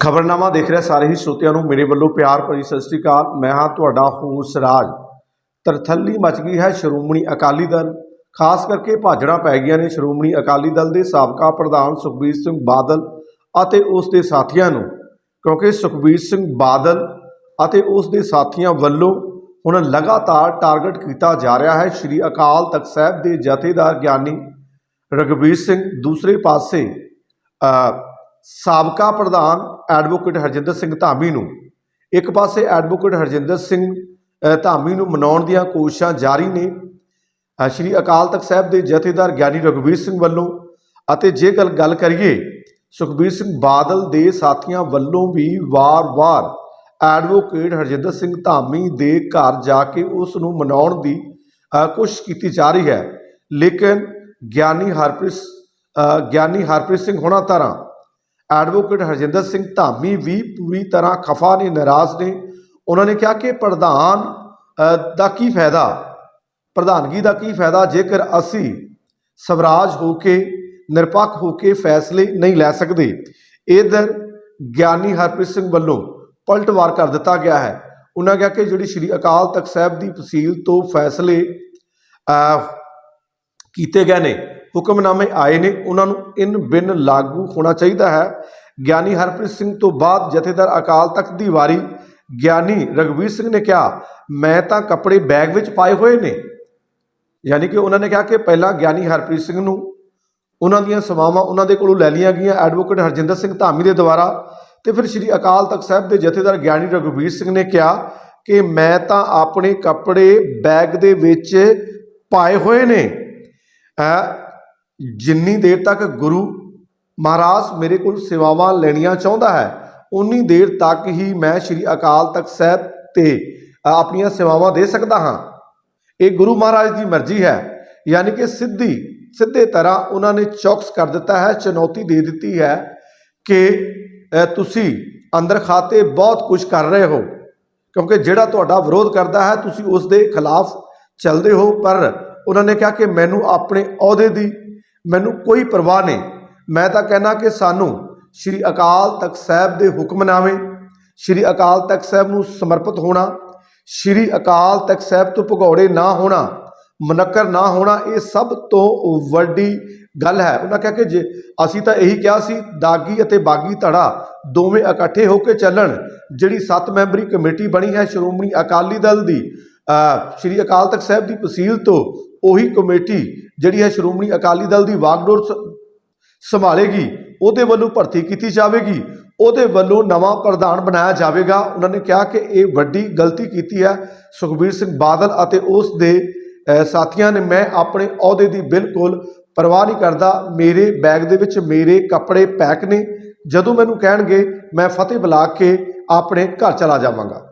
ਖਬਰਨਾਮਾ ਦੇਖ ਰਿਹਾ ਸਾਰੇ ਹੀ ਸਰੋਤਿਆਂ ਨੂੰ ਮੇਰੇ ਵੱਲੋਂ ਪਿਆਰ ਭਰੀ ਸਤਿ ਸ੍ਰੀ ਅਕਾਲ। ਮੈਂ ਹਾਂ ਤੁਹਾਡਾ ਹੋਸ ਰਾਜ। ਤਰਥੱਲੀ ਮਚ ਗਈ ਹੈ ਸ਼੍ਰੋਮਣੀ ਅਕਾਲੀ ਦਲ। ਖਾਸ ਕਰਕੇ ਭਾਜੜਾਂ ਪੈ ਗਈਆਂ ਨੇ ਸ਼੍ਰੋਮਣੀ ਅਕਾਲੀ ਦਲ ਦੇ ਸਾਬਕਾ ਪ੍ਰਧਾਨ ਸੁਖਬੀਰ ਸਿੰਘ ਬਾਦਲ ਅਤੇ ਉਸ ਦੇ ਸਾਥੀਆਂ ਨੂੰ। ਕਿਉਂਕਿ ਸੁਖਬੀਰ ਸਿੰਘ ਬਾਦਲ ਅਤੇ ਉਸ ਦੇ ਸਾਥੀਆਂ ਵੱਲੋਂ ਹੁਣ ਲਗਾਤਾਰ ਟਾਰਗੇਟ ਕੀਤਾ ਜਾ ਰਿਹਾ ਹੈ ਸ਼੍ਰੀ ਅਕਾਲ ਤਖਤ ਸਾਹਿਬ ਦੇ ਜਥੇਦਾਰ ਗਿਆਨੀ ਰਘਬੀਰ ਸਿੰਘ। ਦੂਸਰੇ ਪਾਸੇ ਸਾਬਕਾ ਪ੍ਰਧਾਨ ਐਡਵੋਕੇਟ ਹਰਜਿੰਦਰ ਸਿੰਘ ਧਾਮੀ ਨੂੰ, ਇੱਕ ਪਾਸੇ ਐਡਵੋਕੇਟ ਹਰਜਿੰਦਰ ਸਿੰਘ ਧਾਮੀ ਨੂੰ ਮਨਾਉਣ ਦੀਆਂ ਕੋਸ਼ਿਸ਼ਾਂ ਜਾਰੀ ਨੇ ਸ਼੍ਰੀ ਅਕਾਲ ਤਖਤ ਸਾਹਿਬ ਦੇ ਜਥੇਦਾਰ ਗਿਆਨੀ ਰਘਬੀਰ ਸਿੰਘ ਵੱਲੋਂ, ਅਤੇ ਜੇ ਗੱਲ ਗੱਲ ਕਰੀਏ, ਸੁਖਬੀਰ ਸਿੰਘ ਬਾਦਲ ਦੇ ਸਾਥੀਆਂ ਵੱਲੋਂ ਵੀ ਵਾਰ-ਵਾਰ ਐਡਵੋਕੇਟ ਹਰਜਿੰਦਰ ਸਿੰਘ ਧਾਮੀ ਦੇ ਘਰ ਜਾ ਕੇ ਉਸ ਨੂੰ ਮਨਾਉਣ ਦੀ ਕੋਸ਼ਿਸ਼ ਕੀਤੀ ਜਾ ਰਹੀ ਹੈ। ਲੇਕਿਨ ਗਿਆਨੀ ਹਰਪ੍ਰੀਤ ਗਿਆਨੀ ਹਰਪ੍ਰੀਤ ਸਿੰਘ ਹੋਣਾ ਤਰ੍ਹਾਂ ਐਡਵੋਕੇਟ ਹਰਜਿੰਦਰ ਸਿੰਘ ਧਾਮੀ ਵੀ ਪੂਰੀ ਤਰ੍ਹਾਂ ਖਫਾ ਨੇ ਨਾਰਾਜ਼ ਨੇ। ਉਹਨਾਂ ਨੇ ਕਿਹਾ ਕਿ ਪ੍ਰਧਾਨ ਦਾ ਕੀ ਫਾਇਦਾ? ਪ੍ਰਧਾਨਗੀ ਦਾ ਕੀ ਫਾਇਦਾ ਜੇਕਰ ਅਸੀਂ ਸਵਰਾਜ ਹੋ ਕੇ, ਨਿਰਪੱਖ ਹੋ ਕੇ ਫੈਸਲੇ ਨਹੀਂ ਲੈ ਸਕਦੇ? ਇਧਰ ਗਿਆਨੀ ਹਰਪ੍ਰੀਤ ਸਿੰਘ ਵੱਲੋਂ ਪਲਟਵਾਰ ਕਰ ਦਿੱਤਾ ਗਿਆ ਹੈ। ਉਹਨਾਂ ਕਿਹਾ ਕਿ ਜਿਹੜੀ ਸ੍ਰੀ ਅਕਾਲ ਤਖਤ ਸਾਹਿਬ ਦੀ ਤਸੀਲ ਤੋਂ ਫੈਸਲੇ ਕੀਤੇ ਗਏ ਨੇ ਹੁਕਮਨਾਮੇ ਆਏ ਨੇ, ਉਹਨਾਂ ਨੂੰ ਇਨ ਬਿਨ ਲਾਗੂ ਹੋਣਾ ਚਾਹੀਦਾ ਹੈ। ਗਿਆਨੀ ਹਰਪ੍ਰੀਤ ਸਿੰਘ ਤੋਂ ਬਾਅਦ ਜਥੇਦਾਰ ਅਕਾਲ ਤਖਤ ਦੀ ਵਾਰੀ, ਗਿਆਨੀ ਰਗਵੀਰ ਸਿੰਘ ਨੇ ਕਿਹਾ, ਮੈਂ ਤਾਂ ਕੱਪੜੇ ਬੈਗ ਵਿੱਚ ਪਾਏ ਹੋਏ ਨੇ। ਯਾਨੀ ਕਿ ਉਹਨਾਂ ਨੇ ਕਿਹਾ ਕਿ ਪਹਿਲਾਂ ਗਿਆਨੀ ਹਰਪ੍ਰੀਤ ਸਿੰਘ ਨੂੰ ਉਹਨਾਂ ਦੀਆਂ ਸੇਵਾਵਾਂ ਉਹਨਾਂ ਦੇ ਕੋਲੋਂ ਲੈ ਲਈਆਂ ਗਈਆਂ। ਐਡਵੋਕੇਟ ਹਰਜਿੰਦਰ ਸਿੰਘ ਧਾਮੀ ਦੇ ਦੁਆਰਾ ਤੇ ਫਿਰ ਸ੍ਰੀ ਅਕਾਲ ਤਖਤ ਸਾਹਿਬ ਦੇ ਜਥੇਦਾਰ ਗਿਆਨੀ ਰਘੁਵੀਰ ਸਿੰਘ ਨੇ ਕਿਹਾ ਕਿ ਮੈਂ ਤਾਂ ਆਪਣੇ ਕੱਪੜੇ ਬੈਗ ਦੇ ਵਿੱਚ ਪਾਏ ਹੋਏ ਨੇ। ਜਿੰਨੀ ਦੇਰ ਤੱਕ ਗੁਰੂ ਮਹਾਰਾਜ ਮੇਰੇ ਕੋਲ ਸੇਵਾਵਾਂ ਲੈਣੀਆਂ ਚਾਹੁੰਦਾ ਹੈ ਉਨੀ ਦੇਰ ਤੱਕ ਹੀ ਮੈਂ ਸ੍ਰੀ ਅਕਾਲ ਤਖਤ ਸਾਹਿਬ ਤੇ ਆਪਣੀਆਂ ਸੇਵਾਵਾਂ ਦੇ ਸਕਦਾ ਹਾਂ। ਇਹ ਗੁਰੂ ਮਹਾਰਾਜ ਦੀ ਮਰਜ਼ੀ ਹੈ। ਯਾਨੀ ਕਿ ਸਿੱਧੀ, ਸਿੱਧੇ ਤਰ੍ਹਾਂ ਉਹਨਾਂ ਨੇ ਚੌਕਸ ਕਰ ਦਿੱਤਾ ਹੈ, ਚੁਣੌਤੀ ਦੇ ਦਿੱਤੀ ਹੈ ਕਿ ਤੁਸੀਂ ਅੰਦਰ ਖਾਤੇ ਬਹੁਤ ਕੁਝ ਕਰ ਰਹੇ ਹੋ। ਕਿਉਂਕਿ ਜਿਹੜਾ ਤੁਹਾਡਾ ਵਿਰੋਧ ਕਰਦਾ ਹੈ, ਤੁਸੀਂ ਉਸ ਦੇ ਖਿਲਾਫ ਚੱਲਦੇ ਹੋ, ਪਰ ਉਹਨਾਂ ਨੇ ਕਿਹਾ ਕਿ ਮੈਨੂੰ ਆਪਣੇ ਅਹੁਦੇ ਦੀ ਮੈਨੂੰ ਕੋਈ ਪਰਵਾਹ ਨਹੀਂ। ਮੈਂ ਤਾਂ ਕਹਿਣਾ ਕਿ ਸਾਨੂੰ ਸ੍ਰੀ ਅਕਾਲ ਤਖਤ ਸਾਹਿਬ ਦੇ ਹੁਕਮਨਾਮੇ ਸ੍ਰੀ ਅਕਾਲ ਤਖਤ ਸਾਹਿਬ ਨੂੰ ਸਮਰਪਿਤ ਹੋਣਾ, ਸ੍ਰੀ ਅਕਾਲ ਤਖਤ ਸਾਹਿਬ ਤੋਂ ਭਗੌੜੇ ਨਾ ਹੋਣਾ, ਮੁਨੱਕਰ ਨਾ ਹੋਣਾ, ਇਹ ਸਭ ਤੋਂ ਵੱਡੀ ਗੱਲ ਹੈ। ਉਹਨਾਂ ਕਿਹਾ ਕਿ ਜੇ ਅਸੀਂ ਤਾਂ ਇਹੀ ਕਿਹਾ ਸੀ, ਦਾਗੀ ਅਤੇ ਬਾਗੀ ਧੜਾ ਦੋਵੇਂ ਇਕੱਠੇ ਹੋ ਕੇ ਚੱਲਣ, ਜਿਹੜੀ ਸੱਤ ਮੈਂਬਰੀ ਕਮੇਟੀ ਬਣੀ ਹੈ ਸ਼੍ਰੋਮਣੀ ਅਕਾਲੀ ਦਲ ਦੀ ਸ਼੍ਰੀ ਅਕਾਲ ਤਖਤ ਸਾਹਿਬ ਦੀ ਤਹਿਸੀਲ ਤੋਂ ਉਹੀ ਕਮੇਟੀ ਜਿਹੜੀ ਹੈ ਸ਼੍ਰੋਮਣੀ ਅਕਾਲੀ ਦਲ ਦੀ ਵਾਗਡੋਰ ਸ- ਸੰਭਾਲੇਗੀ, ਉਹਦੇ ਵੱਲੋਂ ਭਰਤੀ ਕੀਤੀ ਜਾਵੇਗੀ, ਉਹਦੇ ਵੱਲੋਂ ਨਵਾਂ ਪ੍ਰਧਾਨ ਬਣਾਇਆ ਜਾਵੇਗਾ। ਉਹਨਾਂ ਨੇ ਕਿਹਾ ਕਿ ਇਹ ਵੱਡੀ ਗਲਤੀ ਕੀਤੀ ਹੈ ਸੁਖਬੀਰ ਸਿੰਘ ਬਾਦਲ ਅਤੇ ਉਸ ਦੇ ਸਾਥੀਆਂ ਨੇ। ਮੈਂ ਆਪਣੇ ਅਹੁਦੇ ਦੀ ਬਿਲਕੁਲ ਪਰਵਾਹ ਨਹੀਂ ਕਰਦਾ। ਮੇਰੇ ਬੈਗ ਦੇ ਵਿੱਚ ਮੇਰੇ ਕੱਪੜੇ ਪੈਕ ਨੇ। ਜਦੋਂ ਮੈਨੂੰ ਕਹਿਣਗੇ, ਮੈਂ ਫਤਿਹ ਬੁਲਾ ਕੇ ਆਪਣੇ ਘਰ ਚਲਾ ਜਾਵਾਂਗਾ।